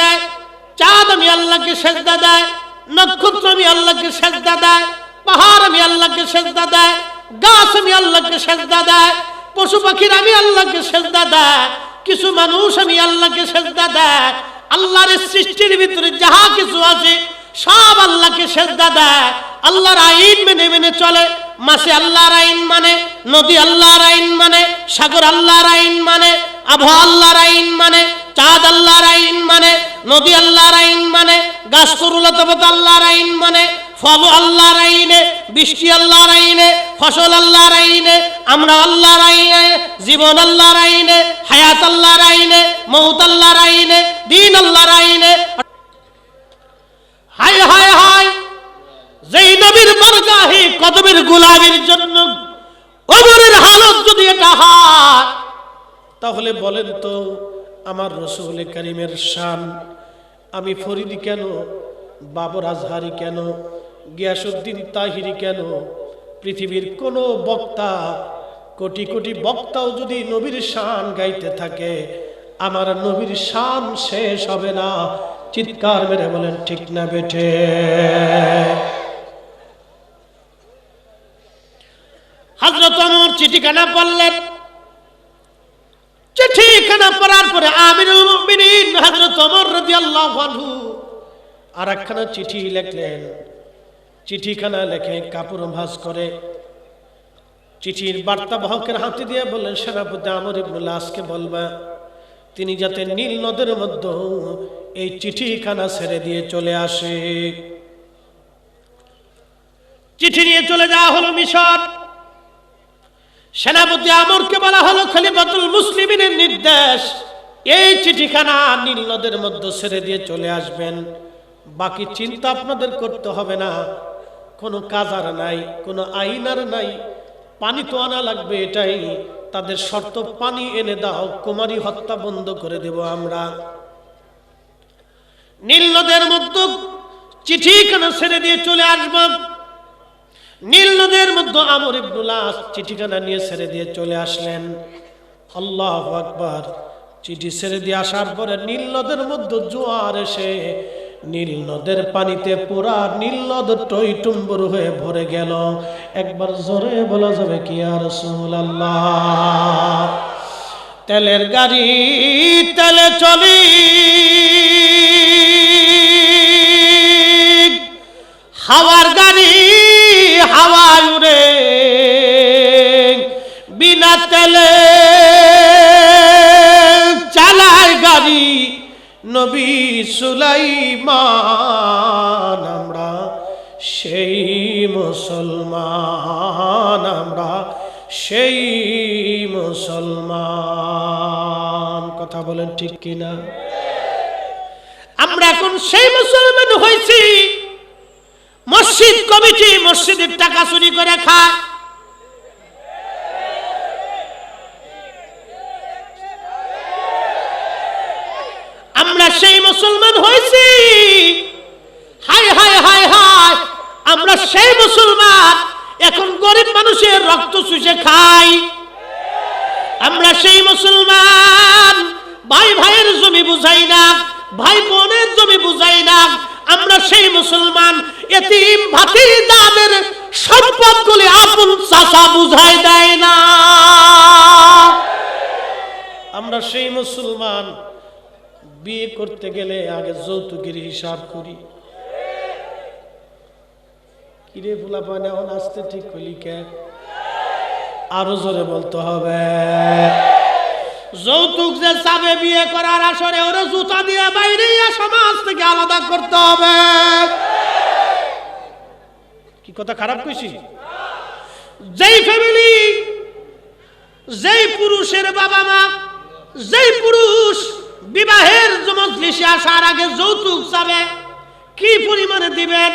দেয়। চাঁদ আমি আল্লাহকে সেজদা দেয়, নক্ষত্র আমি আল্লাহকে সেজদা দেয়, পাহাড় আমি আল্লাহকে সেজদা দেয়, গাছ আমি আল্লাহকে সেজদা দেয়, পশু পাখির আমি আল্লাহকে সেজদা দেয়, কিছু মানুষ আমি আল্লাহকে সেজদা দেয়, আল্লাহর সৃষ্টির ভিতরে যাহা কিছু আছে সব আল্লাহকে সেজদা দেয়। আল্লাহর আইন মেনে মেনে চলে, মাসে আল্লাহর আইন মানে নদী আল্লাহর আইন মানে সাগর আল্লাহর আইন মানে আবহাওয়া আল্লাহর আইন মানে চাঁদ আল্লাহর আইন মানে নদী আল্লাহর আইন মানে গাছ তরুলতবত আল্লাহর আইন মানে ফল আল্লাহর আইনে, বৃষ্টি আল্লাহর আইনে, ফসল আল্লাহর আইনে, আমরা আল্লাহর আইনে, জীবন আল্লাহর আইনে, হায়াত আল্লাহর আইনে, মৌত আল্লাহর আইনে, দিন আল্লাহর আইনে। হায় হায় হায়, যেই নবীর বরগাহে কদমের গোলামের জন্য অমরের হালত যদি এটা হয়, তাহলে বলেন তো আমার রসুল করিমের শান। আমি ফরিদি কেন? বাবর আজহারি কেন? গিয়াসুদ্দিন তাহিরি কেন? পৃথিবীর কোনো বক্তা, কোটি কোটি বক্তাও যদি নবীর শান গাইতে থাকে, আমার নবীর শান শেষ হবে না। চিৎকার মেরে বলেন, ঠিক না বেঠে। হজরত অমর চিঠিখানা পড়লেন। চিঠিখানা পড়ার পরে আমিরুল মুমিনিন হযরত ওমর রাদিয়াল্লাহু আনহু আর একখানা চিঠি লিখলেন। চিঠিখানা লেখে কাপড় ভাঁজ করে চিঠির বার্তা বাহকের হাতে দিয়ে বললেন, সেনাপতি আমর ইবনুল আজকে বলবা, তিনি যাতে নীল নদের মধ্যে এই চিঠিখানা ছেড়ে দিয়ে চলে আসে। চিঠি নিয়ে চলে যাওয়া হলো মিশর। সেনাপতি আমরকে বলা হলো খলিফাতুল মুসলিমিনের নির্দেশ। এই চিঠিখানা নীল নদের মধ্যে ছেড়ে দিয়ে চলে আসবেন। বাকি চিন্তা আপনাদের করতে হবে না। কোনো কাজ আর নাই, কোনো আইন আর নাই। পানি তো আনা লাগবে এটাই। তাদের শর্ত, পানি এনে দাও, কুমারী হত্যা বন্ধ করে দেব আমরা। নীল নদের মধ্যে চিঠিখানা ছেড়ে দিয়ে চলে আসব। নীল নদের মধ্যে আমর ইবনুল্লাহ চিঠিখানা নিয়ে ছেড়ে দিয়ে চলে আসলেন। আল্লাহ আকবার। চিঠি ছেড়ে দিয়ে আসার পরে নীল নদের মধ্যে জোয়ার এসে নীল নদের পানিতে পুরা নীল নদ টই টুম্বুর হয়ে ভরে গেল। একবার জোরে বলা যাবে কি আর আল্লাহ তেলের গাড়ি, তেলে চলি। হাওয়ার গাড়ি হাওয়ায় উড়ে বিনা তেলে চালায় গাড়ি নবী সুলাইমান, আমরা সেই মুসলমান, আমরা সেই মুসলমান। কথা বলেন ঠিক কিনা? আমরা এখন সেই মুসলমান হয়েছি। মসজিদ কমিটি মসজিদের টাকা চুরি করে খায়। আমরা সেই মুসলমান হয়েছি। হায় হায় হায় হায়, আমরা সেই মুসলমান। এখন গরিব মানুষের রক্ত চুষে খাই। আমরা সেই মুসলমান। ভাই ভাইয়ের জমি বুঝাই না, ভাই বোনের জমি বুঝাই না আমরা সেই মুসলমান এতিম ভাতিজাদের সম্পদগুলি আপন চাষা বুঝাই দেয় না। আমরা সেই মুসলমান বিয়ে করতে গেলে আগে যৌতুকের হিসাব করি। কিরে ফুলা পানে, এখন আসতে ঠিক হইলি কে? আরও জোরে বলতে হবে। যৌতুক যে চাবে বিয়ে করার আসরে, ওরে জুতা দিয়ে বাইরে সমাজ থেকে আলাদা করতে হবে। কি কথা খারাপ কইছি? যেই ফ্যামিলি যেই পুরুষের বাবা মা, যেই পুরুষ বিবাহের মজলিসে আসার আগে যৌতুক চাবে, কি পরিমাণে দিবেন,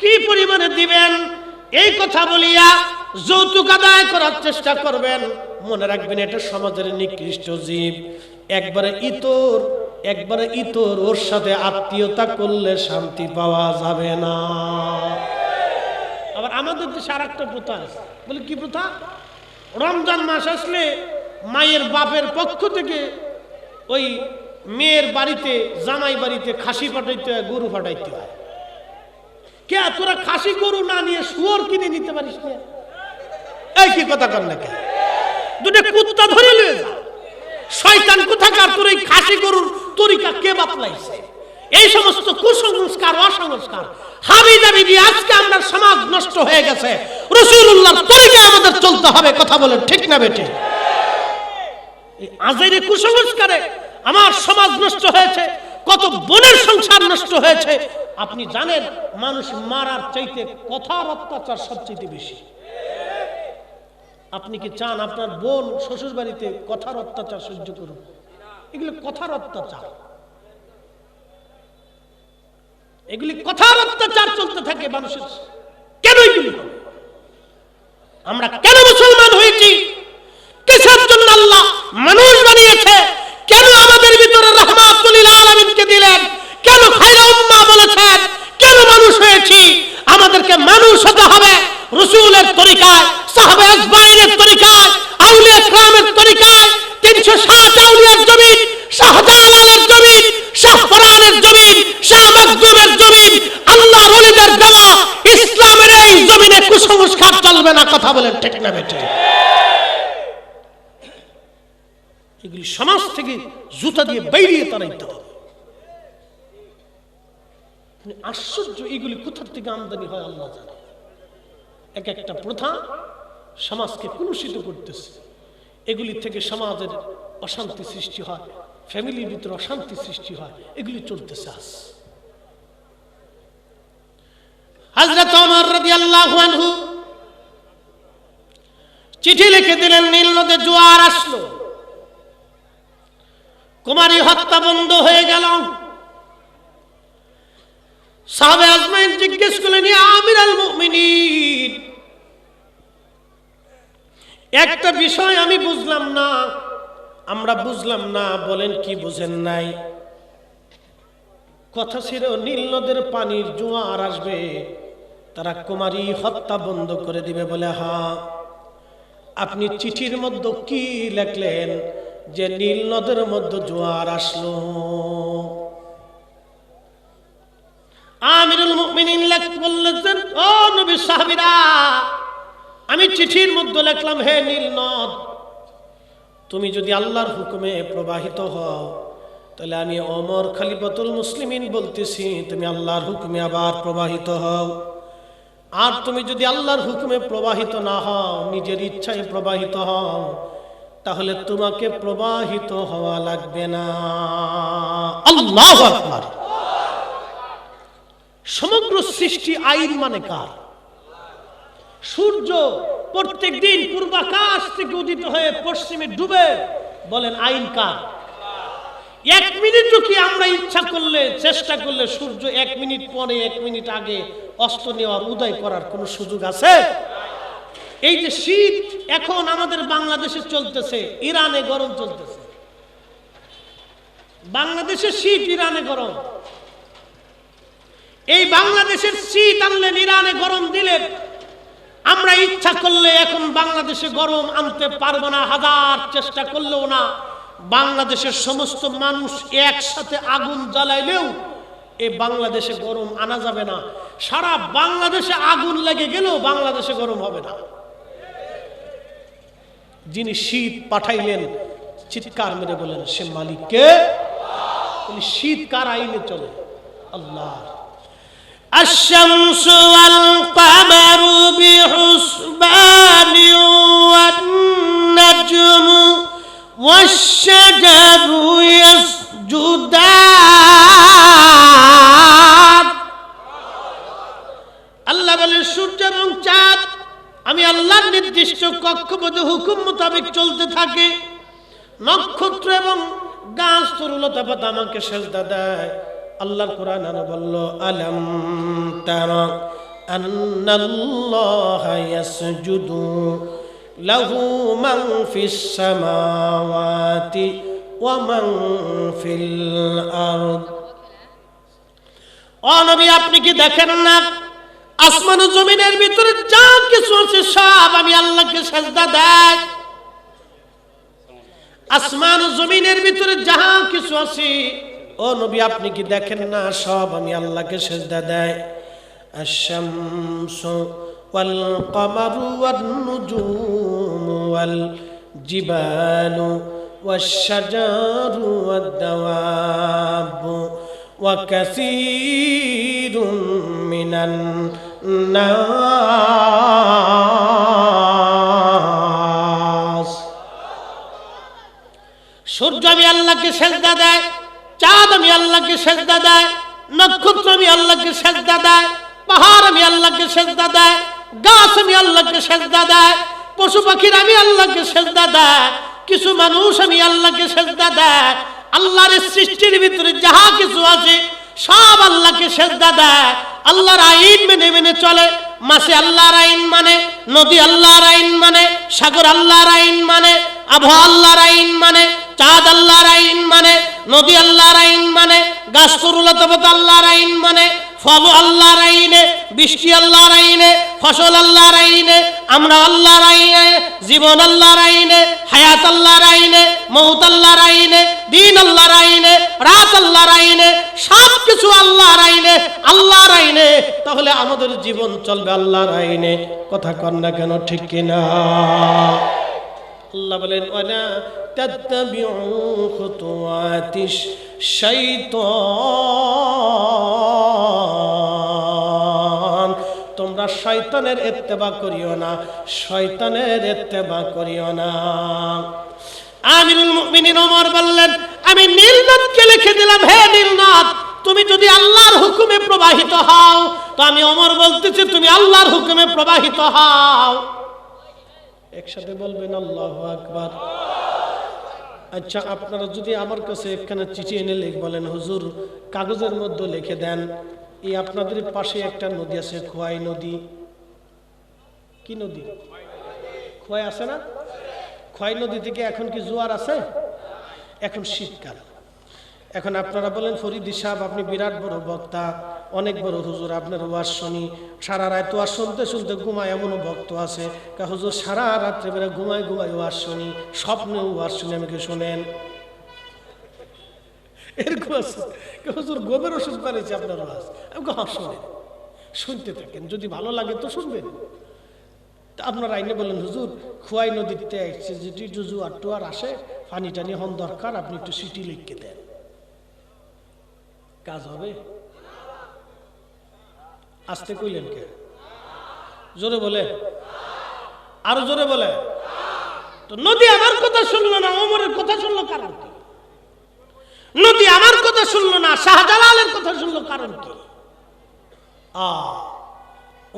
কি পরিমাণে দিবেন, এই কথা বলিয়া যৌতুক আদায় করার চেষ্টা করবেন। মনে রাখবেন, এটা সমাজের নিকৃষ্ট জীব। একবারে ইতর একবারে ইতর, ওর সাথে আত্মীয়তা করলে শান্তি পাওয়া যাবে না। আবার আমাদের দেশে আর একটা প্রথা আছে। বলে, কি প্রথা? রমজান মাস আসলে মায়ের বাপের পক্ষ থেকে ওই মেয়ের বাড়িতে, জামাই বাড়িতে খাসি পাঠাইতে হয়, গরু পাঠাইতে হয়। কে, তোরা খাসি গরু না নিয়ে শুয়োর কিনে নিতে পারিস না এই কি কথা কর না কে দুটো কুত্তা ধরে লয়ে যা। শয়তান কোথাকার তোর এই খাসি গরুর তরিকা কে বাতলাইছে এই সমস্ত কুসংস্কার, অসংস্কার হাবি দাবি দিয়ে আজকে আমরা সমাজ নষ্ট হয়ে গেছে। রসুল্লাহর তরিকা আমাদের চলতে হবে, কথা বলেন, ঠিক না বেটে আজের কুসংস্কারে আমার সমাজ নষ্ট হয়েছে, কত বোনের সংসার নষ্ট হয়েছে। আপনি জানেন, মানুষ মারার চাইতে কথার অত্যাচার সবচেয়ে বেশি। আপনি কি চান আপনার বোন শ্বশুর বাড়িতে কথার অত্যাচার সহ্য করুন এগুলি কথার অত্যাচার। এগুলি কথার অত্যাচার চলতে থাকে মানুষের। কেন এগুলি? আমরা কেন মুসলমান হয়েছি? কিসের জন্য আল্লাহ মানুষ বানিয়েছে? কেন আমাদের ভিতরে রহমাতুল্লিল আলমিনকে দিলেন? কেন খাইরা উম্মা বলেছেন? কেন মানুষ হয়েছি? আমাদেরকে মানুষ হতে হবে। রসুলের তরিকায়, সাহাবে আজমাইনের তরিকায়, আউলিয়া ক্রামের তরিকায়, তিনশো ষাট আউলিয়ার জমিন, শাহজালালের জমিন, শাহফরানের জমিন, শাহ মখদুমের জমিন, আল্লাহ রলিদের দেওয়া ইসলামের এই জমিনে কুসংস্কার চলবে না, কথা বলেন ঠিক না এগুলি সমাজ থেকে জুতা দিয়ে বেরিয়ে হবে। আশ্চর্য, এগুলি কোথার থেকে আমদানি হয়, আল্লাহ জানে। এক একটা প্রথা সমাজকে কলুষিত করতেছে। এগুলি থেকে সমাজের অশান্তি সৃষ্টি হয় ফ্যামিলির ভিতরে অশান্তি সৃষ্টি হয়, এগুলি চলতেছে আজ। হযরত ওমর রাদিয়াল্লাহু আনহু চিঠি লিখে দিলেন, নীল নদে জোয়ার আসলো। কুমারী হত্যা বন্ধ হয়ে গেল। সাহাবে আজমাইন জিজ্ঞেস করলেন আমির আল মুমিনিন, একটা বিষয় আমি বুঝলাম না, আমরা বুঝলাম না, বলেন কি বুঝেন নাই? কথা ছিল, নীল নদের পানির জোয়ার আসবে, তারা কুমারী হত্যা বন্ধ করে দিবে বলে হা আপনি চিঠির মধ্যে কি লেখলেন যে নীল নদের মধ্যে জোয়ার আসলো? আমিরুল মুমিনিন বললেন ও নবী সাহাবীরা, আমি চিঠির মধ্যে লিখলাম, হে নীল নদ, তুমি যদি আল্লাহর হুকুমে প্রবাহিত হও, তাহলে আমি অমর খালিফাতুল মুসলিমিন বলতেছি, তুমি আল্লাহর হুকুমে আবার প্রবাহিত হও। আর তুমি যদি আল্লাহর হুকুমে প্রবাহিত না হও, নিজের ইচ্ছায় প্রবাহিত হও, তাহলে তোমাকে প্রবাহিত হওয়া লাগবে না। আল্লাহ আকবার। সমগ্র সৃষ্টি আইন মানে কার? সূর্য প্রত্যেক দিন পূর্বাকাশ থেকে উদিত হয়ে পশ্চিমে ডুবে বলেন, আইন কার? এক মিনিটও কি আমরা ইচ্ছা করলে, চেষ্টা করলে সূর্য এক মিনিট পরে, এক মিনিট আগে অস্ত নেওয়ার, উদয় করার কোনো সুযোগ আছে? এই যে শীত এখন আমাদের বাংলাদেশে চলতেছে, ইরানে গরম চলতেছে। বাংলাদেশে শীত, ইরানে গরম। এই বাংলাদেশের শীত আনলেন, ইরানে গরম দিলেন। আমরা ইচ্ছা করলে এখন বাংলাদেশে গরম আনতে পারব না, হাজার চেষ্টা করলেও না। বাংলাদেশের সমস্ত মানুষ একসাথে আগুন জ্বালাইলেও এ বাংলাদেশে গরম আনা যাবে না। সারা বাংলাদেশে আগুন লেগে গেলেও বাংলাদেশে গরম হবে না। যিনি শীত পাঠাইলেন, চিৎকার মেরে বলেন, সে মালিককে? শীত কার আইনে চলে? আল্লাহ। الشمس والقمر بحسبان والنجم والشجر يسجدان আল্লাহ বলেন সূর্য এবং চাঁদ আমি আল্লাহর নির্দিষ্ট কক্ষপথে হুকুম মোতাবেক চলতে থাকে নক্ষত্র এবং গাছ তরুলতা পাতা আমাকে সেজদা দেয় আল্লাহর কোরআন আরও বলল, আলম তারা আন্নাল্লাহ ইয়াসজুদু লাহু মান ফিস সামাওয়াতি ওয়া মান ফিল আরদ। ও নবী, আপনি কি দেখেন না আসমান ও জমিনের ভিতরে যা কিছু আছে সব আমি আল্লাহকে সাজদা দেয় আসমান ও জমিনের ভিতরে যাহা কিছু আছে ও নবী আপনি কি দেখেন না সব আমি আল্লাহকে সেজদা দেয় الشمس والقمر والنجوم والجبال والشجر والدواب وكثير من الناس সূর্য আমি আল্লাহকে সেজদা দেয় চাঁদ আমি আল্লাহকে সেজদা দেয়, নক্ষত্র আমি আল্লাহকে সেজদা দেয়, পাহাড় আমি আল্লাহকে সেজদা দেয়, গাছ আমি আল্লাহকে সেজদা দেয়, পশু পাখির আমি আল্লাহকে সেজদা দেয়, কিছু মানুষ আমি আল্লাহকে সেজদা দেয়, আল্লাহর সৃষ্টির ভিতরে যাহা কিছু আছে সব আল্লাহকে সেজদা দেয়। আল্লাহর আইন মেনে মেনে চলে, মাসে আল্লাহর আইন মানে নদী আল্লাহর আইন মানে সাগর আল্লাহর আইন মানে আবহাওয়া আল্লাহর আইন মানে চাঁদ আল্লাহর আইন মানে নদী আল্লাহর আইন মানে গাছ তরুলতাবত আল্লাহর আইন মানে ফল আল্লাহর আইনে বৃষ্টি আল্লাহর আইনে ফসল আল্লাহর আইনে আমরা আল্লাহর আইনে জীবন আল্লাহর আইনে হায়াত আল্লাহর আইনে মৌত আল্লাহর আইনে দিন আল্লাহর আইনে রাত আল্লাহর আইনে সব কিছু আল্লাহর আইনে আল্লাহর আইনে তাহলে আমাদের জীবন চলবে আল্লাহর আইনে কথা কন না কেন ঠিক কিনা আল্লাহ বলেন, ওয়ালা তাত্তাবিউ খুতুওয়াতিশ শাইতান। তোমরা শয়তানের ইত্তেবা করিও না, শয়তানের ইত্তেবা করিও না। আমিরুল মুমিনিন ওমর বললেন, আমি নীলনদকে লিখে দিলাম, হে নীলনদ তুমি যদি আল্লাহর হুকুমে প্রবাহিত হও, তো আমি ওমর বলতেছি, তুমি আল্লাহর হুকুমে প্রবাহিত হও। একসাথে বলবেন, আল্লাহ আকবার। আচ্ছা আপনারা যদি আমার কাছে একখানে চিঠি এনে লিখ, বলেন, হুজুর, কাগজের মধ্যে লিখে দেন, এই আপনাদের পাশে একটা নদী আছে, খোয়াই নদী। কি নদী? খোয়াই আছে না? খোয়াই নদী থেকে এখন কি জোয়ার আছে? এখন শীতকাল। এখন আপনারা বলেন, ফরিদি সাহেব, আপনি বিরাট বড় বক্তা, অনেক বড় হুজুর, আপনার ওয়াজ শুনি, সারা রাত ওয়াজ শুনতে শুনতে ঘুমায় এমনও ভক্ত আছে। কা হুজুর, সারা রাত্রে বেলা ঘুমায় ঘুমায় ওয়াজ শুনি স্বপ্নে ওয়াজ শুনি আমাকে শোনেন? এরকম আছে। হুজুর, গোবের ওষুধ বানিয়েছে আপনার ওয়াজ আমাকে হ্যাঁ শোনেন? শুনতে থাকেন, যদি ভালো লাগে তো শুনবেন। তা আপনার আইনে বললেন হুজুর, খোয়াই নদীতে আসছে যদি একটু জোয়ার টোয়ার আসে, পানি টানি হন দরকার, আপনি একটু সিটি লিখকে দেন। কাজ হবে? আসতে কইলেন কে? জোরে বলে। আরও জোরে বলে। তো নদী আমার কথা শুনলো না, ওমরের কথা শুনলো কারণ কি? নদী আমার কথা শুনলো না, শাহজালালের কথা শুনলো কারণ কি? আ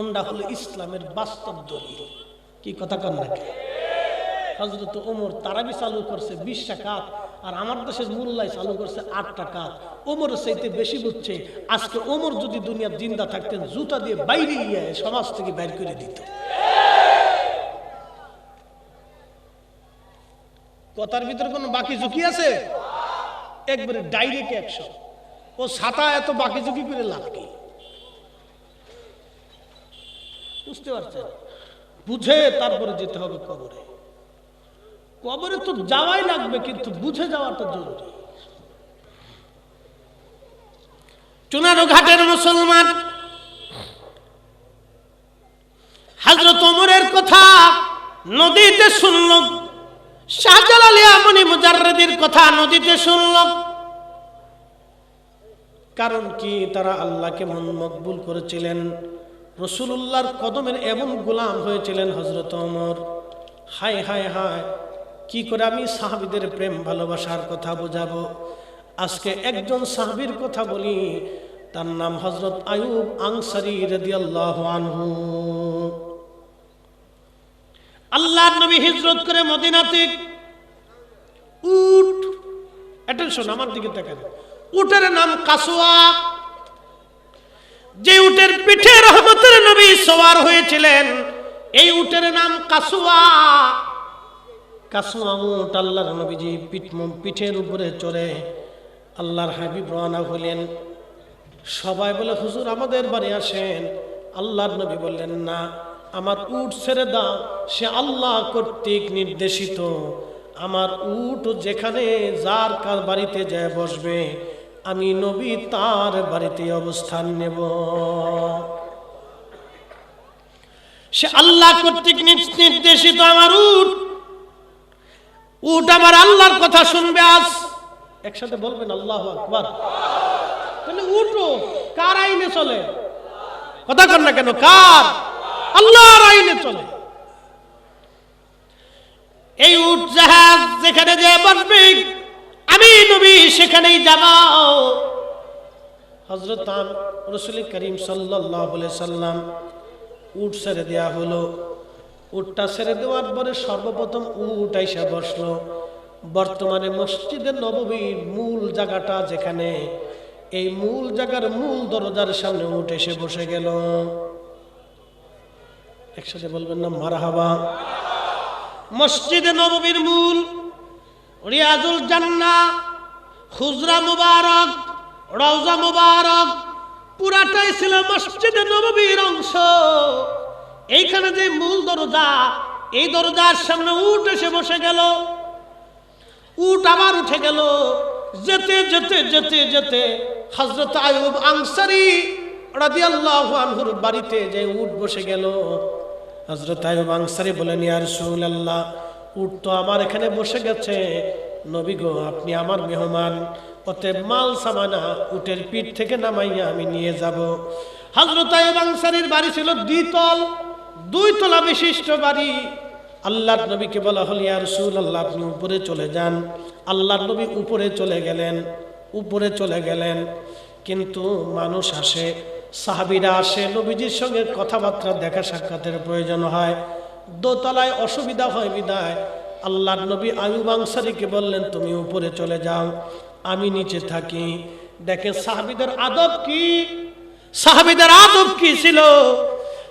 ওনটা হলো ইসলামের বাস্তব দলিল। কি কথা কন নাকি? হজরত ওমর তারাবি চালু করছে বিশ টাকাত আর আমার দেশের মুল্লাই চালু করছে আট টাকাত ওমর চাইতে বেশি বুঝছে, আজকে ওমর যদি দুনিয়ার জিন্দা থাকতেন, জুতা দিয়ে বাইরে গিয়ে সমাজ থেকে বাইর করে দিত। কথার ভিতরে কোনো বাকি ঝুঁকি আছে? একবারে ডাইরেক্ট একশো ও ছাতা এত বাকি ঝুঁকি করে লাভ কি? বুঝতে পারছেন? বুঝে তারপরে যেতে হবে কবরে। কবরে তো যাওয়াই লাগবে, কিন্তু বুঝে যাওয়াটা জরুরি। চুনারো ঘাটের মুসলমান হাজরত ওমরের কথা নদীতে শুনল, শাহজালাল আমনি মুজাররদের কথা নদীতে শুনল। কারণ কি? তারা আল্লাহকে মন মকবুল করেছিলেন রসুল্লাহর কদমের এমন গোলাম হয়েছিলেন হজরত ওমর। হায় হায় হায় কি করে আমি সাহাবিদের প্রেম ভালোবাসার কথা বোঝাবো? আজকে একজন সাহাবির কথা বলি, তার নাম হজরত আয়ুব আনসারি রাদিয়াল্লাহু আনহু। আল্লাহর নবী হিজরত করে মদিনাতে উট অ্যাটেনশন আমার দিকে দেখেন উটের নাম কাসুয়া। যে উটের পিঠে রহমতের নবী সওয়ার হয়েছিলেন, এই উটের নাম কাসুয়া। কাসুয়া উট আল্লাহর নবীজি পিঠ পিঠের উপরে চড়ে আল্লাহর হাবিব রওনা হলেন। সবাই বলে, হুজুর, আমাদের বাড়ি আসেন। আল্লাহর নবী বললেন, না, আমার উট ছেড়ে দাও, সে আল্লাহ কর্তৃক নির্দেশিত। আমার উট যেখানে যার কার বাড়িতে যায় বসবে, আমি নবী তার বাড়িতে অবস্থান নেব। সে আল্লাহ কর্তৃক নির্দেশিত আমার উট উট আমার আল্লাহর কথা শুনবে আজ। একসাথে বলবেন, আল্লাহ আকবার। তাহলে উঠো, কার আইনে চলে? কথা কর না কেন, কার? আল্লাহর আইনে চলে। এই উট জাহাজ যেখানে যে বসবে আমি নবী সেখানেই যাব। হজরত রসুল করিম সাল্লাহ সাল্লাম উট ছেড়ে দেওয়া হলো। উটটা ছেড়ে দেওয়ার পরে সর্বপ্রথম উট আইসা বসল। বর্তমানে মসজিদের নববীর মূল জায়গাটা যেখানে, এই মূল জায়গার মূল দরজার সামনে উঠ এসে বসে গেল। একসাথে বলবেন না মারা হাবা মসজিদে নববীর মূল, রিয়াজুল জান্না খুজরা মুবারক, রওজা মুবারক, পুরাটাই ছিল মসজিদে নববীর অংশ। এইখানে যে মূল দরজা, এই দরজার সামনে উঠ এসে বসে গেল। উট আবার উঠে গেল। যেতে যেতে যেতে যেতে হজরত আয়ুব আনসারি রাদিয়াল্লাহু আনহুর বাড়িতে যে উট বসে গেল। হজরত আয়ুব আনসারি বলেন, ইয়া রাসূলুল্লাহ, উট তো আমার এখানে বসে গেছে। নবী গো, আপনি আমার মেহমান। অতএব মাল, সামানা, উটের পিঠ থেকে নামাইয়া আমি নিয়ে যাব। হজরত আয়ুব আনসারির বাড়ি ছিল দ্বিতল। দুই তলা বিশিষ্ট বাড়ি। আল্লাহর নবীকে বলা হল, ইয়া রাসূলুল্লাহ, আপনি উপরে চলে যান। আল্লাহর নবী উপরে চলে গেলেন, উপরে চলে গেলেন। কিন্তু মানুষ আসে, সাহাবিরা আসে, নবীজির সঙ্গে কথাবার্তা, দেখা সাক্ষাতের প্রয়োজন হয়। দোতলায় অসুবিধা হয় বিদায়। আল্লাহর নবী আয়ুব আনসারীকে বললেন, তুমি উপরে চলে যাও, আমি নিচে থাকি। দেখেন সাহাবিদের আদব কি? সাহাবিদের আদব কি ছিল?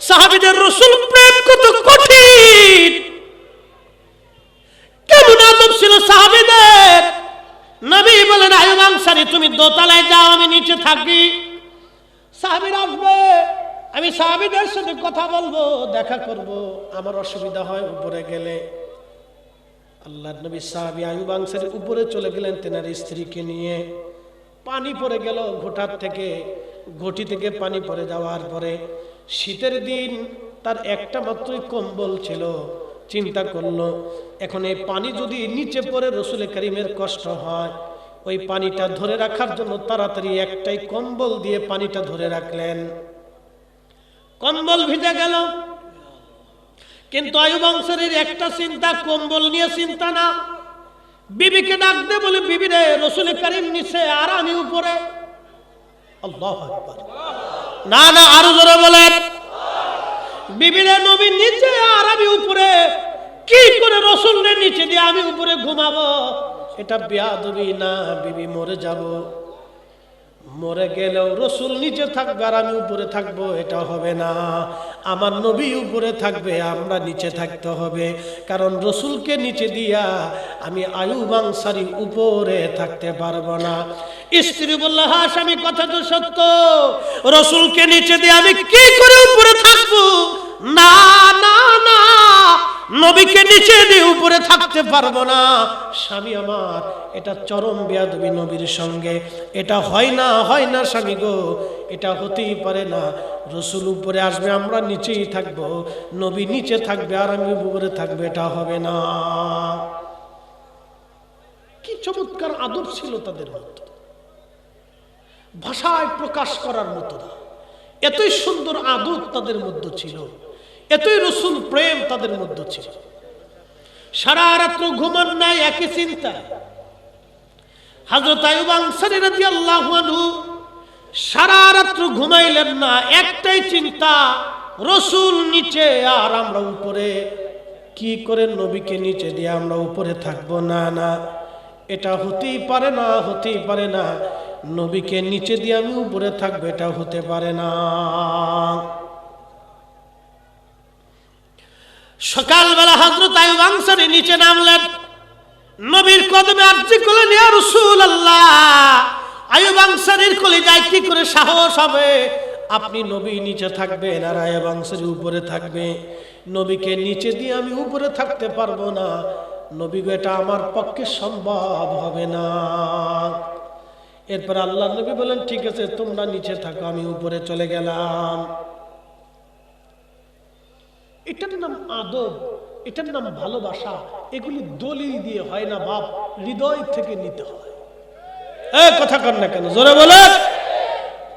সাহাবিদের রসুল প্রেম কত কঠিন। কেমন আদব ছিল সাহাবিদের? নবী বলেন আয়ুব আনসারী তুমি দোতলায় যাও, আমি নিচে থাকি। সাহাবির আসবে। আমি সাহাবিদের সাথে কথা বলব, দেখা করব। আমার অসুবিধা হয় উপরে গেলে। আল্লাহ নবী সাহাবি আয়ুব উপরে চলে গেলেন, তেনার স্ত্রীকে নিয়ে। পানি পড়ে গেল ঘোটার থেকে, ঘটি থেকে পানি পড়ে যাওয়ার পরে, শীতের দিন তার একটা মাত্রই কম্বল ছিল। চিন্তা করল, এখন এই পানি যদি নিচে পড়ে রসুল করিমের কষ্ট হয়, ওই পানিটা ধরে রাখার জন্য তাড়াতাড়ি একটাই কম্বল দিয়ে পানিটা ধরে রাখলেন। কম্বল ভিজে গেল। কিন্তু আয়ুব আনসারীর একটা চিন্তা, কম্বল নিয়ে চিন্তা না। বিবিকে ডাক দে বলে, বিবি রে, রসুল করিম নিচে আর আমি উপরে। না না, আরও জোরে বলেন। বিবিরে নবী নিচে আর আমি উপরে। কি করে রসুল নিচে দিয়ে আমি উপরে ঘুমাবো? এটা বিয়া না, বিবি মরে যাব। মরে গেলেও রসুল নিচে থাকবে আর আমি উপরে থাকব এটা হবে না। আমার নবী উপরে থাকবে, আমরা নিচে থাকতে হবে। কারণ রসুলকে নিচে দিয়া আমি আয়ু আনসারি উপরে থাকতে পারব না। স্ত্রী বলল হ্যাঁ স্বামী কথা তো সত্য। রসুলকে নিচে দিয়ে আমি কি করে উপরে থাকব? না না না নবীকে নিচে দিয়ে উপরে থাকতে পারব না। স্বামী আমার, এটা চরম বেয়াদবি নবীর সঙ্গে। এটা হয় না হয় না স্বামী গো, এটা হতেই পারে না। রসুল উপরে আসবে, আমরা নিচেই থাকব। নবী নিচে থাকবে, আর আমি উপরে থাকবে, এটা হবে না। কি চমৎকার আদর ছিল তাদের মধ্যে। ভাষায় প্রকাশ করার মতো না। এতই সুন্দর আদর তাদের মধ্যে ছিল। এতই রসুল প্রেম তাদের মধ্যে ছিল। সারা রাত্র ঘুমান নাই, একই চিন্তা। হাজরত সারা রাত্র ঘুমাইলেন না, একটাই চিন্তা, রসুল নিচে আর আমরা উপরে। কি করে নবীকে নিচে দিয়ে আমরা উপরে থাকব? না না, এটা হতেই পারে না, হতেই পারে না। নবীকে নিচে দিয়ে আমি উপরে থাকব, এটা হতে পারে না। সকালবেলা হজরত আয়ুব আনসারি নিচে নামলেন। নবীর কদমে আর্জি করলেন, ইয়া রাসূলুল্লাহ, আয়ুব আনসারির কোলে যায় কি করে সাহস হবে? আপনি নবী নিচে থাকবেন আর আয়ুব আনসারি উপরে থাকবে। নবীকে নিচে দিয়ে আমি উপরে থাকতে পারব না। নবী এটা আমার পক্ষে সম্ভব হবে না। এরপর আল্লাহ নবী বলেন ঠিক আছে, তোমরা নিচে থাকো, আমি উপরে চলে গেলাম। এটার নাম আদব, এটার নাম ভালোবাসা, এগুলি দলিল দিয়ে হয় না বাপ হৃদয় থেকে নিতে হয়। কথা কর না কেন? জোরে বলে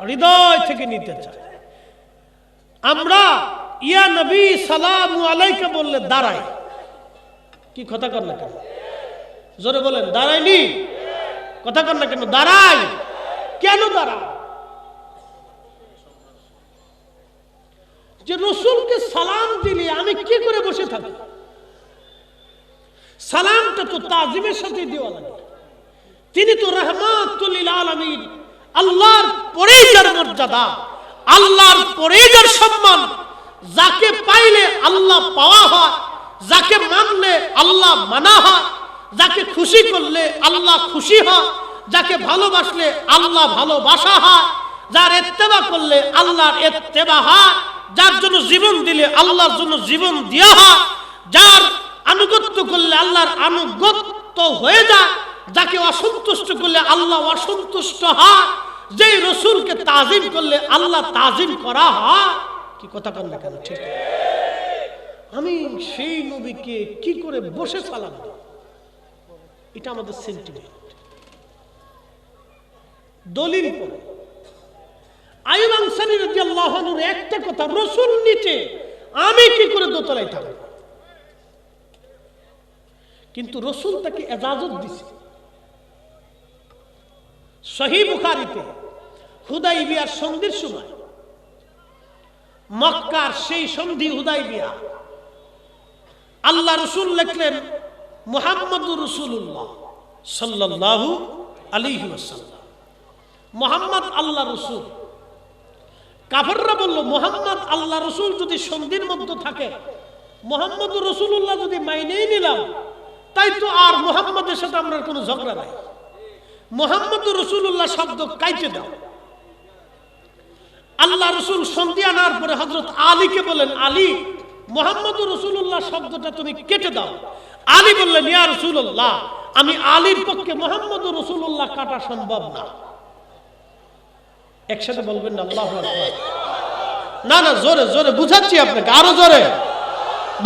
হৃদয় থেকে নিতে চায়। আমরা, ইয়া নবী, সালাম আলাইকে বললে দাঁড়াই। কি কথা কর না কেন? জোরে বলেন, দাঁড়াইনি? কথা কর না কেন? দাঁড়াই। কেন দাঁড়ায় যে রসুলকে সালাম দিলে আমি কি করে বসে থাকি সালামটা তো তাজিমের সাথে দেওয়া লাগে। তিনি তো রহমাতুল আলমিন আল্লাহর পরেই যার মর্যাদা, আল্লাহর পরেই যার সম্মান, যাকে পাইলে আল্লাহ পাওয়া হয়, যাকে মানলে আল্লাহ মানা হয়, যাকে খুশি করলে আল্লাহ খুশি হয়, যাকে ভালোবাসলে আল্লাহ ভালোবাসা হয়, যার এত্তেবা করলে আল্লাহর এত্তেবা হয় দিলে আল্লাহর জন্য জীবন দেওয়া হয়, যার আনুগত্য করলে আল্লাহর আনুগত্য হয়ে যায়, যাকে অসন্তুষ্ট করলে আল্লাহ অসন্তুষ্ট হয়, যেই রসুলকে তাজিম করলে আল্লাহ তাজিম করা হয়। কি কথা কন কেন? ঠিক। আমি সেই নবীকে কি করে বসে দেব? এটা আমাদের সেন্টিমেন্ট দলিল পড়ে। আনসারি রাদিয়াল্লাহু আনহুর একটা কথা, রসুল নিচে আমি কি করে দোতলায় থাকব? কিন্তু রসুল তাকে এজাজত দিছে। সহি বুখারিতে হুদাই বিয়ার সন্ধির সময় মক্কার সেই সন্ধি হুদাই বিয়া আল্লাহ রসুল লিখলেন মুহাম্মদ রসুল্লাহ সাল্লাল্লাহু আলাইহি ওয়াসাল্লাম। মোহাম্মদ আল্লাহ রসুল কাফেররা বলল, মোহাম্মদ আল্লাহ রসুল যদি সন্ধির মধ্যে থাকে, মোহাম্মদ রসুল্লাহ যদি মাইনেই নিলাম, তাই তো আর মোহাম্মদের সাথে আমরা কোনো ঝগড়া নাই। মোহাম্মদ রসুল্লাহ শব্দ কাইতে দাও। আল্লাহ রসুল সন্ধি আনার পরে হজরত আলীকে বলেন আলী, মোহাম্মদ রসুল্লাহ শব্দটা তুমি কেটে দাও। আলী বললেন, ইয়া রসুল্লাহ আমি আলীর পক্ষে মোহাম্মদ রসুল্লাহ কাটা সম্ভব না। একসাথে বলবেন না, আল্লাহ না না, জোরে জোরে, বুঝাচ্ছি আপনাকে, আরও জোরে।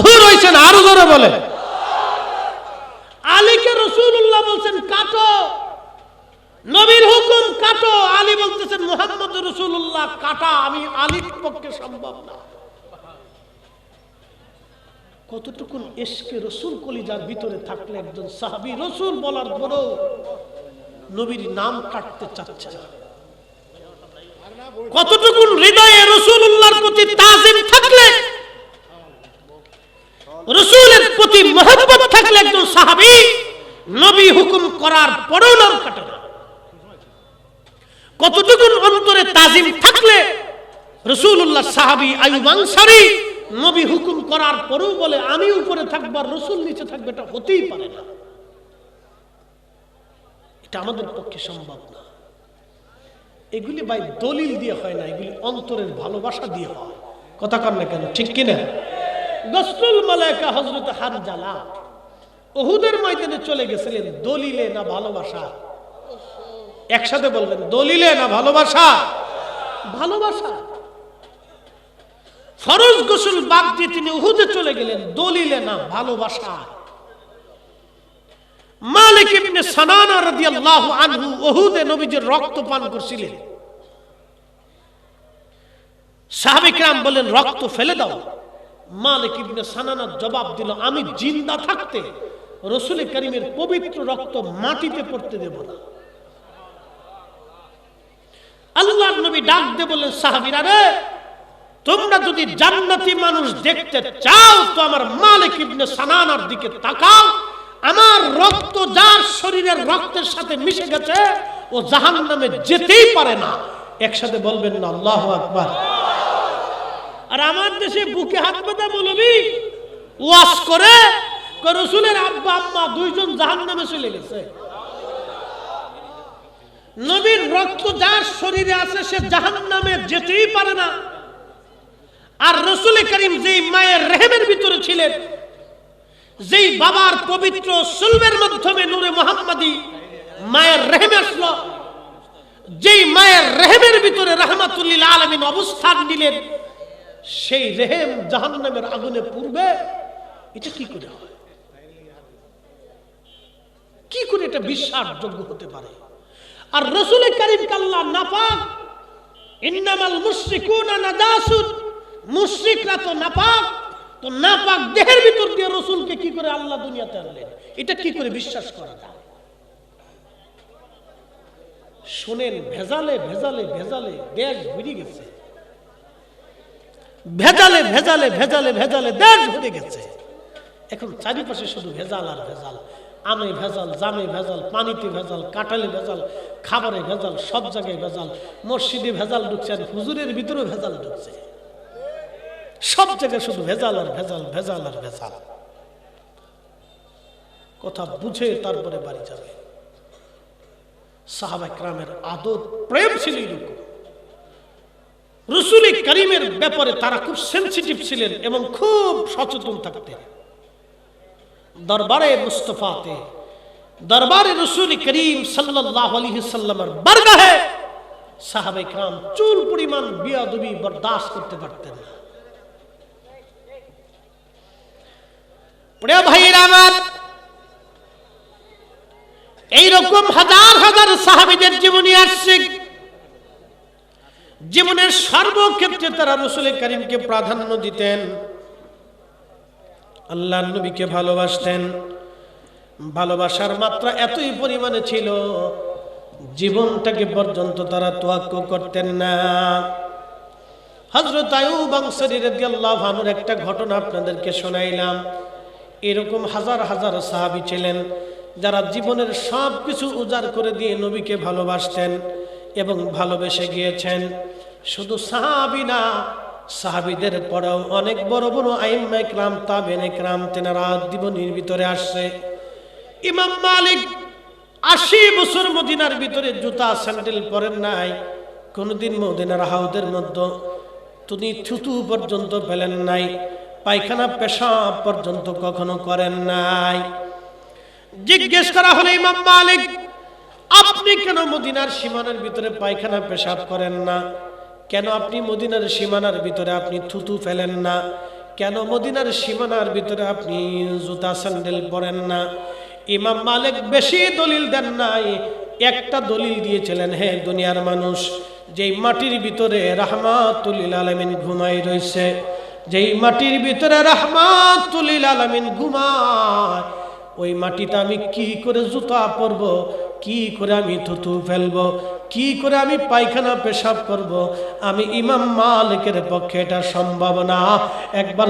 ধুর হয়েছেন আরও জোরে বলে আলীকে রসুল্লাহ বলছেন, কাটো। নবীর হুকুম, কাটো। আলী বলতেছেন, মোহাম্মদ রসুল্লাহ কাটা, আমি আলীর পক্ষে সম্ভব না। কতটুকুন এসকে রসুল কলিজার ভিতরে থাকলে একজন সাহাবি রসুল বলার পরেও নবীর নাম কাটতে চাচ্ছে না। কতটুকুন হৃদয়ে রসুল্লাহর প্রতি তাজিম থাকলে, রসুলের প্রতি মহব্বত থাকলে একজন সাহাবি, নবী হুকুম করার পরেও নাম কাটে কতটুকুন অন্তরে তাজিম থাকলে রসুল্লাহ সাহাবি আয়ুব আনসারি নবী হুকুম করার পরেও বলে, আমি উপরে থাকব আর রসুল নিচে থাকবে। এটা হতেই পারে না। এটা আমাদের পক্ষে সম্ভব না। এগুলি ভাই দলিল দিয়ে হয় না, এগুলি অন্তরের ভালোবাসা দিয়ে হয়। কথা কর না কেন, ঠিক কিনা? গসরুল মালাইকা হজরত হানজালা ওহুদের ময়দানে চলে গেছিলেন দলিলে না ভালোবাসা? একসাথে বলবেন, দলিলে না ভালোবাসা? ভালোবাসা। ফরজ গোসল বাদ দিয়ে তিনি উহুদে চলে গেলেন, দলিলে না ভালোবাসা? মালিক ইবনে সানানা রাদিয়াল্লাহু আনহু উহুদে নবীজির রক্ত পান করছিলেন। সাহাবিকরাম বলেন রক্ত ফেলে দাও। মালিক ইবনে জবাব দিল, আমি জিন্দা থাকতে রসুল করিমের পবিত্র রক্ত মাটিতে পড়তে দেব না। আল্লাহ নবী ডাক বললেন, সাহাবিরা রে, তোমরা যদি জান্নাতি মানুষ দেখতে চাও, তো আমার মালিক ইবনে সানানার দিকে তাকাও। আমার রক্ত যার শরীরের রক্তের সাথে মিশে গেছে, ও জাহান নামে যেতেই পারে না। একসাথে বলবেন না, আল্লাহ আকবার। আর আমার দেশে বুকে হাত বাঁধা বলবি ওয়াশ করে রসুলের আব্বা আম্মা দুইজন জাহান নামে চলে গেছে। নবীর রক্ত যার শরীরে আছে, সে জাহান নামে যেতেই পারে না। আর রসুল করিম যেই মায়ের রেহেমের ভিতরে ছিলেন, যেই বাবার পবিত্র সুলবের মাধ্যমে নূরে মোহাম্মদী মায়ের রেহেমে আসলো, যেই মায়ের রেহেমের ভিতরে রহমাতুল্লিল আলমিন অবস্থান নিলেন সেই রেহেম জাহান্নামের আগুনে পূর্বে এটা কি করে হয়? কি করে এটা বিশ্বাসযোগ্য হতে পারে? আর রসুল করিম কাল্লা নাপাক, ইন্নামাল মুশরিকুনা নাজাসুন মুশরিকরা তো নাপাক তো নাপাক দেহের ভিতর দিয়ে রসুলকে কি করে আল্লাহ দুনিয়াতে আনলেন? এটা কি করে বিশ্বাস করা যায়? শোনেন, ভেজালে ভেজালে ভেজালে দেশ ঘুরে গেছে। ভেজালে ভেজালে ভেজালে ভেজালে দেশ ঘুরে গেছে। এখন চারিপাশে শুধু ভেজাল আর ভেজাল। আমে ভেজাল, জামে ভেজাল, পানিতে ভেজাল, কাঁঠালে ভেজাল, খাবারে ভেজাল, সব জায়গায় ভেজাল। মসজিদে ভেজাল ঢুকছে আর হুজুরের ভিতরেও ভেজাল ঢুকছে। সব জায়গায় শুধু ভেজাল আর ভেজাল ভেজাল আর ভেজাল। কথা বুঝে তারপরে বাড়ি যাবে। সাহাবা ক্রামের আদত প্রেম ছিল এরকম রসুলি করিমের ব্যাপারে তারা খুব সেন্সিটিভ ছিলেন এবং খুব সচেতন থাকতেন। দরবারে মুস্তফাতে, দরবারে রসুল করিম সাল্লাহ সাল্লামের বারগাহে সাহাবে ক্রাম চুল পরিমাণ বিয়াদবি বরদাস্ত করতে পারতেন না। প্রিয় ভাইয়ের আমার, এইরকম হাজার হাজার সাহাবিদের জীবনী আসছে। জীবনের সর্বক্ষেত্রে তারা রসুল করিমকে প্রাধান্য দিতেন। আল্লাহ নবীকে ভালোবাসতেন। ভালোবাসার মাত্রা এতই পরিমাণে ছিল, জীবনটাকে পর্যন্ত তারা তোয়াক্ক করতেন না। হজরত আয়ুব আনসারী রাদিয়াল্লাহু আনহুর একটা ঘটনা আপনাদেরকে শোনাইলাম। এরকম হাজার হাজার সাহাবী ছিলেন, যারা জীবনের সব কিছু উজাড় করে দিয়ে নবীকে ভালোবাসতেন এবং ভালোবেসে গিয়েছেন। শুধু সাহাবি না, সাহাবিদের পরেও অনেক বড় বড় আইম্মা ইকরাম তাবেন ইকরাম তেনারা জীবনীর ভিতরে আসছে। ইমাম মালিক আশি বছর মদিনার ভিতরে জুতা স্যান্ডেল পরেন নাই, কোনোদিন মদিনার হাউদের মধ্যে তিনি থুতু পর্যন্ত ফেলেন নাই, পায়খানা পেশাব পর্যন্ত কখনো করেন নাই। জিজ্ঞেস করা হলো, ইমাম মালিক, আপনি কেন মদিনার সীমানার ভিতরে পায়খানা পেশাব করেন না? কেন আপনি মদিনার সীমানার ভিতরে আপনি থুতু ফেলেন না? কেন মদিনার সীমানার ভিতরে আপনি জুতা স্যান্ডেল পরেন না? ইমাম মালিক বেশি দলিল দেন নাই, একটা দলিল দিয়েছিলেন, হে দুনিয়ার মানুষ, যেই মাটির ভিতরে রাহমাতুলিল আলমিন ঘুমাই রয়েছে, যেই মাটির ভিতরে রাহমাতুলিল আলমিন ঘুমায়, ওই মাটিতে আমি কি করে জুতা পরব? কি করে আমি থুতু ফেলব? কি করে আমি পায়খানা পেশাব করব? আমি ইমাম মালিকের পক্ষে এটা সম্ভব না। একবার